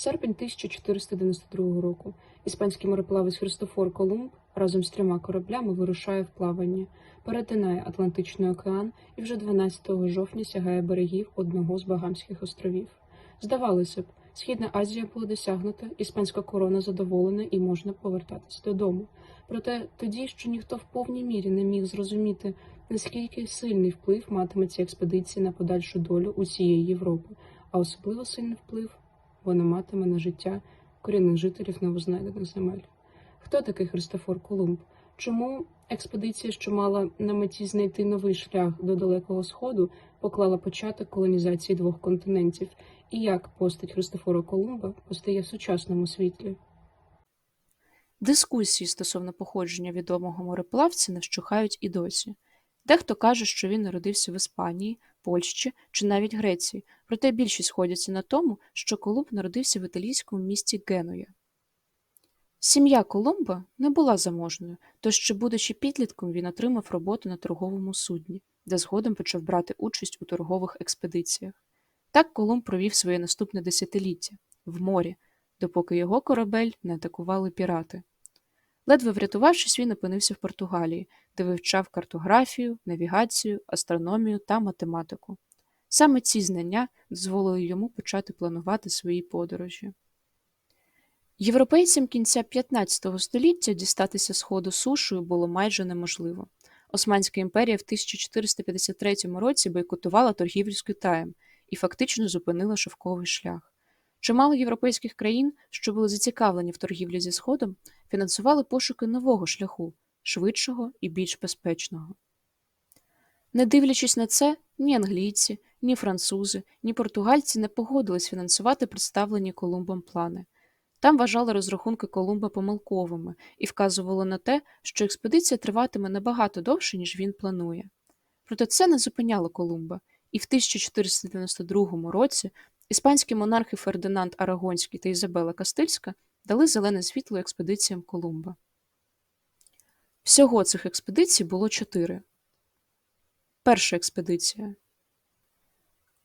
Серпень 1492 року. Іспанський мореплавець Христофор Колумб разом з трьома кораблями вирушає в плавання, перетинає Атлантичний океан і вже 12 жовтня сягає берегів одного з Багамських островів. Здавалося б, Східна Азія була досягнута, іспанська корона задоволена і можна повертатись додому. Проте тоді ще ніхто в повній мірі не міг зрозуміти, наскільки сильний вплив матиме ця експедиція на подальшу долю усієї Європи, а особливо сильний вплив вона матиме на життя корінних жителів новознайдених земель. Хто такий Христофор Колумб? Чому експедиція, що мала на меті знайти новий шлях до Далекого Сходу, поклала початок колонізації двох континентів, і як постать Христофора Колумба постає в сучасному світлі? Дискусії стосовно походження відомого мореплавця не вщухають і досі. Дехто каже, що він народився в Іспанії, Польщі чи навіть Греції, проте більшість сходяться на тому, що Колумб народився в італійському місті Генуя. Сім'я Колумба не була заможною, тож ще будучи підлітком, він отримав роботу на торговому судні, де згодом почав брати участь у торгових експедиціях. Так Колумб провів своє наступне десятиліття в морі, допоки його корабель не атакували пірати. Ледве врятувавшись, він опинився в Португалії, де вивчав картографію, навігацію, астрономію та математику. Саме ці знання дозволили йому почати планувати свої подорожі. Європейцям кінця 15 століття дістатися сходу сушею було майже неможливо. Османська імперія в 1453 році бойкотувала торгівлю з Китаєм і фактично зупинила шовковий шлях. Чимало європейських країн, що були зацікавлені в торгівлі зі Сходом, фінансували пошуки нового шляху, швидшого і більш безпечного. Не дивлячись на це, ні англійці, ні французи, ні португальці не погодились фінансувати представлені Колумбом плани. Там вважали розрахунки Колумба помилковими і вказувало на те, що експедиція триватиме набагато довше, ніж він планує. Проте це не зупиняло Колумба, і в 1492 році іспанські монархи Фердинанд Арагонський та Ізабела Кастильська дали зелене світло експедиціям Колумба. Всього цих експедицій було чотири. Перша експедиція.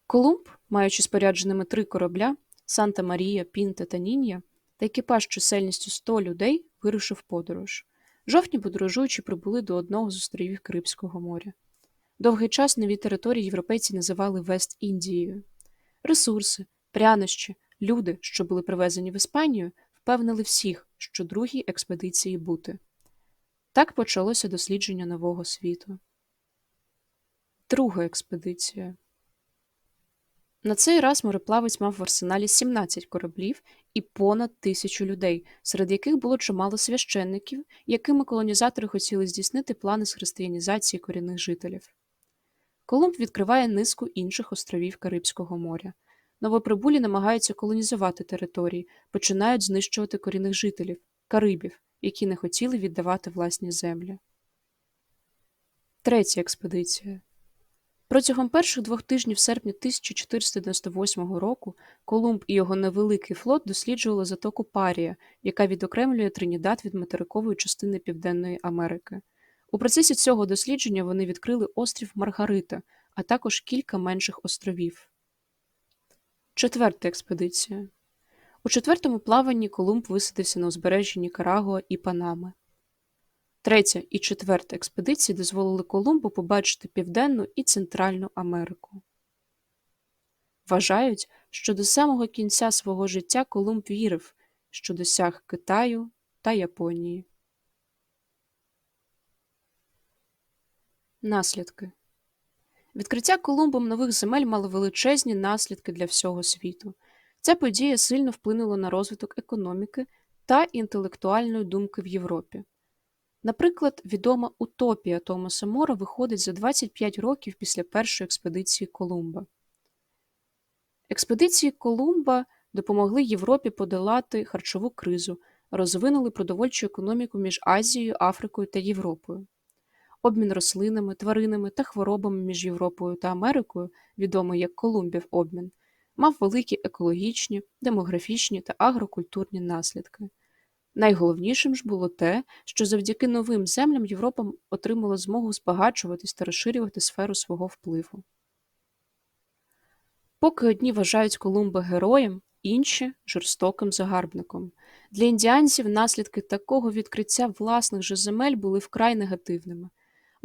Колумб, маючи спорядженими три корабля Санта Марія, Пінта та Нінья, та екіпаж чисельністю 100 людей вирушив подорож. Жовтні подорожуючі прибули до одного з островів Карибського моря. Довгий час нові території європейці називали Вест-Індією. Ресурси, прянощі, люди, що були привезені в Іспанію, впевнили всіх, що другій експедиції бути. Так почалося дослідження нового світу. Друга експедиція. На цей раз мореплавець мав в арсеналі 17 кораблів і понад тисячу людей, серед яких було чимало священників, якими колонізатори хотіли здійснити плани з християнізації корінних жителів. Колумб відкриває низку інших островів Карибського моря. Новоприбулі намагаються колонізувати території, починають знищувати корінних жителів, карибів, які не хотіли віддавати власні землі. Третя експедиція. Протягом перших двох тижнів серпня 1498 року Колумб і його невеликий флот досліджували затоку Парія, яка відокремлює Тринідад від материкової частини Південної Америки. У процесі цього дослідження вони відкрили острів Маргарита, а також кілька менших островів. Четверта експедиція. У четвертому плаванні Колумб висадився на узбережжі Нікарагуа і Панами. Третя і четверта експедиції дозволили Колумбу побачити Південну і Центральну Америку. Вважають, що до самого кінця свого життя Колумб вірив, що досяг Китаю та Японії. Наслідки Відкриття Колумбом нових земель мало величезні наслідки для всього світу. Ця подія сильно вплинула на розвиток економіки та інтелектуальної думки в Європі. Наприклад, відома утопія Томаса Мора виходить за 25 років після першої експедиції Колумба. Експедиції Колумба допомогли Європі подолати харчову кризу, розвинули продовольчу економіку між Азією, Африкою та Європою. Обмін рослинами, тваринами та хворобами між Європою та Америкою, відомий як Колумбів обмін, мав великі екологічні, демографічні та агрокультурні наслідки. Найголовнішим ж було те, що завдяки новим землям Європа отримала змогу збагачуватись та розширювати сферу свого впливу. Поки одні вважають Колумба героєм, інші жорстоким загарбником. Для індіанців наслідки такого відкриття власних же земель були вкрай негативними.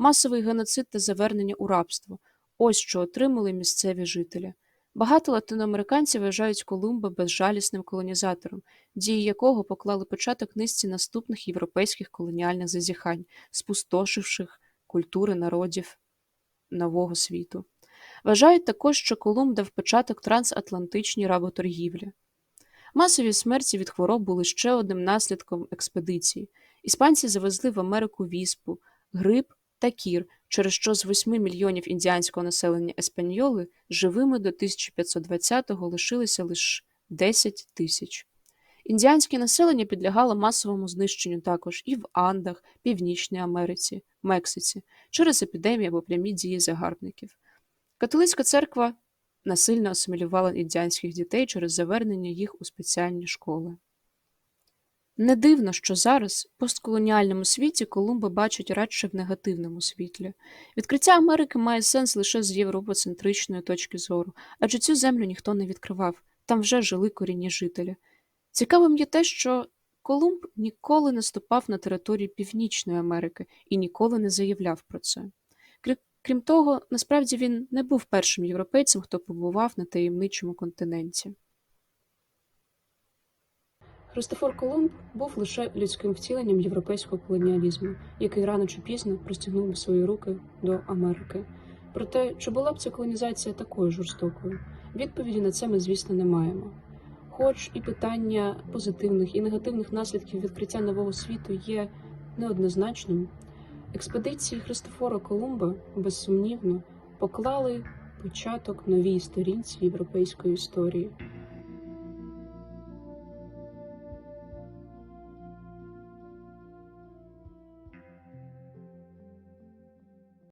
Масовий геноцид та завернення у рабство ось що отримали місцеві жителі. Багато латиноамериканців вважають Колумба безжалісним колонізатором, дії якого поклали початок низці наступних європейських колоніальних зазіхань, спустошивших культури народів нового світу. Вважають також, що Колумб дав початок трансатлантичній работоргівлі. Масові смерті від хвороб були ще одним наслідком експедиції. Іспанці завезли в Америку віспу, грип та кір, через що з 8 мільйонів індіанського населення Еспаньоли живими до 1520-го лишилися лише 10 тисяч. Індіанське населення підлягало масовому знищенню також і в Андах, Північній Америці, Мексиці через епідемії або прямі дії загарбників. Католицька церква насильно асимілювала індіанських дітей через завернення їх у спеціальні школи. Не дивно, що зараз в постколоніальному світі Колумба бачать радше в негативному світлі. Відкриття Америки має сенс лише з європоцентричної точки зору, адже цю землю ніхто не відкривав, там вже жили корінні жителі. Цікавим є те, що Колумб ніколи не ступав на територію Північної Америки і ніколи не заявляв про це. Крім того, насправді він не був першим європейцем, хто побував на таємничому континенті. Христофор Колумб був лише людським втіленням європейського колоніалізму, який рано чи пізно простягнув би свої руки до Америки. Проте, чи була б ця колонізація такою жорстокою? Відповіді на це ми, звісно, не маємо. Хоч і питання позитивних і негативних наслідків відкриття нового світу є неоднозначним, експедиції Христофора Колумба безсумнівно поклали початок новій сторінці європейської історії.